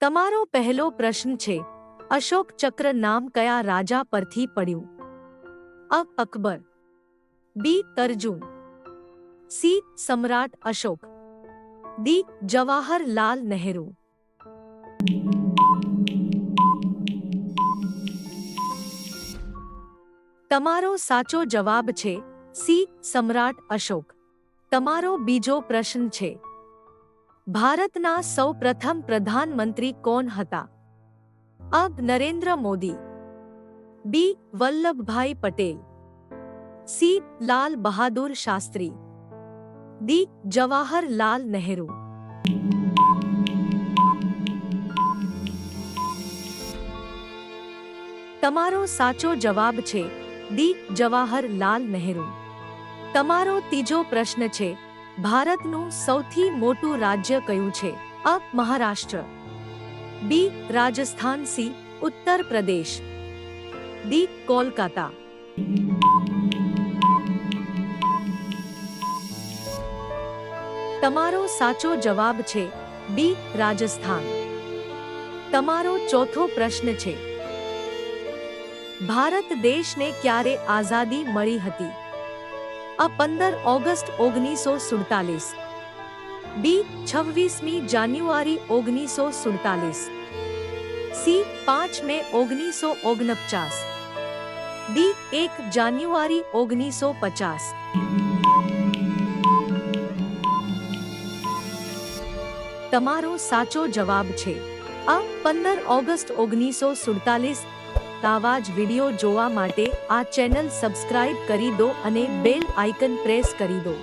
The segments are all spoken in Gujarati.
તમારો પહેલો પ્રશ્ન છે, અશોક ચક્ર નામ કયા રાજા પરથી પડ્યું? A. Akbar, B. Arjun C. Samrat Ashok, D. Jawaharlal Nehru. તમારો સાચો જવાબ છે, સી. સમ્રાટ અશોક. તમારો બીજો પ્રશ્ન છે ભારતના સૌ પ્રથમ પ્રધાનમંત્રી કોણ હતા? A Narendra Modi. B. Vallabhbhai Patel. C. Lal Bahadur Shastri. D. Jawaharlal Nehru. તમારો સાચો જવાબ છે ડી. જવાહરલાલ નહેરુ. તમારો ત્રીજો પ્રશ્ન છે ભારતનું સૌથી મોટું રાજ્ય કયું છે? A, Maharashtra. B, Rajasthan. C, Uttar Pradesh. D, Kolkata. તમારો સાચો જવાબ છે બી, રાજસ્થાન. તમારો ચોથો પ્રશ્ન છે. ભારત દેશને ક્યારે આઝાદી મળી હતી? આ પંદર ઓગસ્ટ ઓગણીસો સુડતાલીસ બી છવ્વીસમી જાન્યુઆરી ઓગણીસો સુડતાલીસ સી પાંચ મે ઓગણીસો ઓગણપચાસ ડી એક જાન્યુઆરી ઓગણીસો પચાસ તમારો સાચો જવાબ છે આ પંદર ઓગસ્ટ ઓગણીસો સુડતાલીસ આવા જ વિડિયો જોવા માટે આ ચેનલ સબસ્ક્રાઇબ કરી દો અને બેલ આઇકન પ્રેસ કરી દો.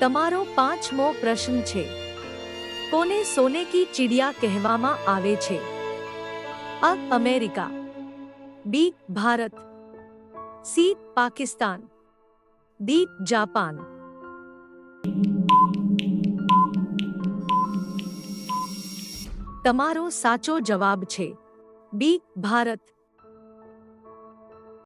તમારો પાંચમો પ્રશ્ન છે, કોને સોને કી ચિડિયા કહેવામાં આવે છે? A, America, B, Bharat, C, Pakistan, D, Japan. તમારો સાચો જવાબ છે બી ભારત.